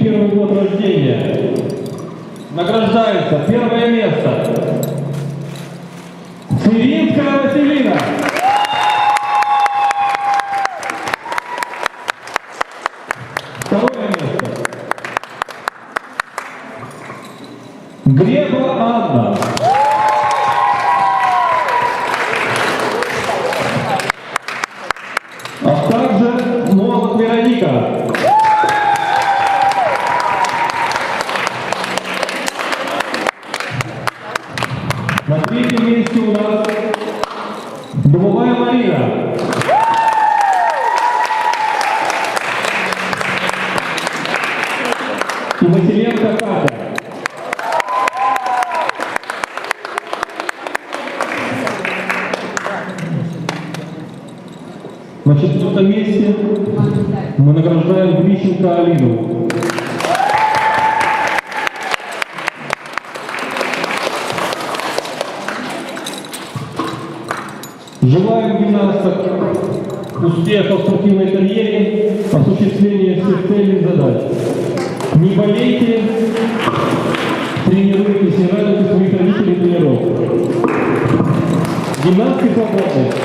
2001 год рождения. Награждается первое место. Цивинская Василина. Второе место. Греба Анна. А также Молот Вероника. На третьем месте у нас Дубовая Марина. И Василенко Катя. На четвертом месте мы награждаем Грищенко Алину. Желаем гимнасток успехов в спортивной карьере, осуществления всех целей и задач. Не болейте, тренируйтесь и радуйте своих родителей тренировок. Гимнастки свободны.